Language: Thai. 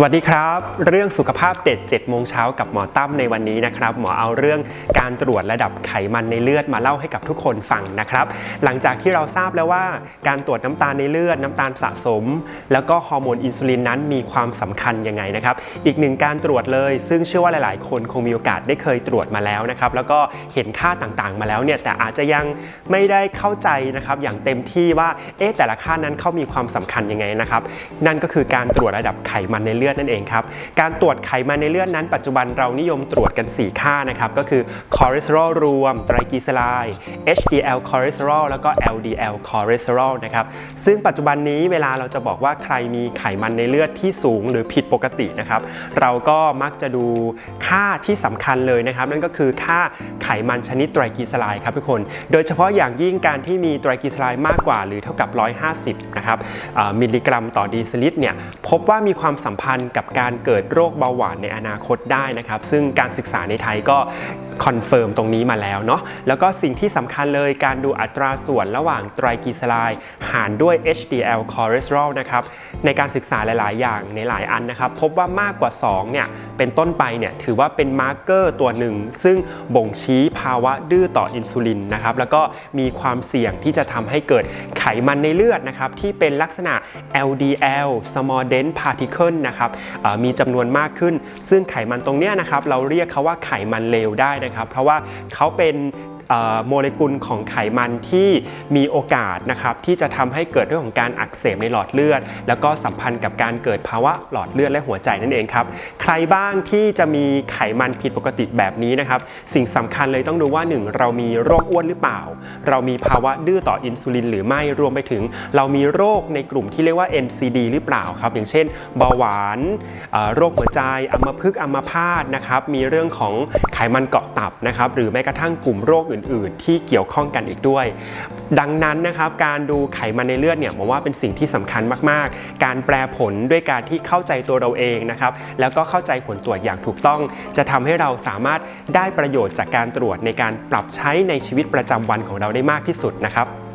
สวัสดีครับ เรื่องสุขภาพเด็ด7โมงเช้ากับหมอตั้มในวันนี้นะครับ หมอเอาเรื่องการตรวจระดับไขมันในเลือดมาเล่าให้กับทุกคนฟังนะครับ หลังจากที่เราทราบแล้วว่า การตรวจน้ำตาลในเลือดน้ำตาลสะสม แล้วก็ฮอร์โมนอินซูลินนั้นมีความสำคัญยังไงนะครับ อีกหนึ่งการตรวจเลย ซึ่งเชื่อว่าหลาย ๆ คนคงมีโอกาสได้เคยตรวจมาแล้วนะครับ แล้วก็เห็นค่าต่าง ๆ มาแล้วเนี่ย แต่อาจจะยังไม่ได้เข้าใจนะครับอย่างเต็มที่ว่า เอ๊ะแต่ละค่านั้นเขามีความสำคัญยังไงนะครับ นั่นก็คือการตรวจระดับไขมันในเลือดนั่นเองครับ การตรวจไขมันในเลือดนั้น ปัจจุบันเรานิยมตรวจกัน 4 ค่านะครับก็คือคอเลสเตอรอลรวมไตรกลีเซอไรด์ HDL คอเลสเตอรอลแล้วก็ LDL คอเลสเตอรอลนะครับซึ่งปัจจุบันนี้เวลาเราจะบอกว่าใครมีไขมันในเลือดที่สูงหรือผิดปกตินะครับเราก็มักจะดูค่าที่สำคัญเลยนะครับ นั่นก็คือค่าไขมันชนิดไตรกลีเซอไรด์ครับทุกคน โดยเฉพาะอย่างยิ่งการที่มีไตรกลีเซอไรด์มากกว่าหรือเท่ากับ 150 นะครับมิลลิกรัมต่อดีซิลิตรเนี่ยพบว่ามีความสัมพันธ์กับการเกิดโรคเบาหวานในอนาคตได้นะครับ ซึ่งการศึกษาในไทยก็ คอนเฟิร์มตรงนี้มาแล้วเนาะแล้วก็สิ่งที่สำคัญเลยการดูอัตราส่วนระหว่างไตรกลีเซอไรด์หารด้วย HDL คอเลสเตอรอลนะครับในการศึกษาหลาย ๆ อย่างในหลายอันนะครับ พบว่ามากกว่า 2 เนี่ย เป็นต้นไปเนี่ย ถือว่าเป็นมาร์กเกอร์ตัวหนึ่ง ซึ่งบ่งชี้ภาวะดื้อต่ออินซูลินนะครับ แล้วก็มีความเสี่ยงที่จะทำให้เกิดไขมันในเลือดนะครับ ที่เป็นลักษณะ LDL small dense particle นะครับมีจำนวนมากขึ้น ซึ่งไขมันตรงเนี้ยนะครับ เราเรียกเขาว่าไขมันเลวได้นะครับ เพราะว่าเขาเป็น โมเลกุลของไขมันที่มีโอกาสนะครับที่จะทำให้เกิดเรื่องของการอักเสบในหลอดเลือด แล้วก็สัมพันธ์กับการเกิดภาวะหลอดเลือดและหัวใจนั่นเองครับใครบ้างที่จะมีไขมันผิดปกติแบบนี้นะครับสิ่งสำคัญเลยต้องดูว่า 1 เรามีโรคอ้วนหรือเปล่า เรามีภาวะดื้อต่ออินซูลินหรือไม่รวมไปถึง เรามีโรคในกลุ่มที่เรียกว่า NCD หรือเปล่าครับอย่างเช่นเบาหวานโรคหัวใจอัมพฤกษ์อัมพาตนะครับมีเรื่องของไขมันเกาะตับนะครับหรือแม้กระทั่งกลุ่มโรคอื่นๆ ที่เกี่ยวข้องกันอีกด้วย ดังนั้นนะครับการดูไขมันในเลือดเนี่ยผมว่าเป็นสิ่งที่สำคัญมาก ๆ การแปลผลด้วยการที่เข้าใจตัวเราเองนะครับแล้วก็เข้าใจผลตรวจอย่างถูกต้อง จะทำให้เราสามารถได้ประโยชน์จากการตรวจในการปรับใช้ในชีวิตประจำวันของเราได้มากที่สุดนะครับ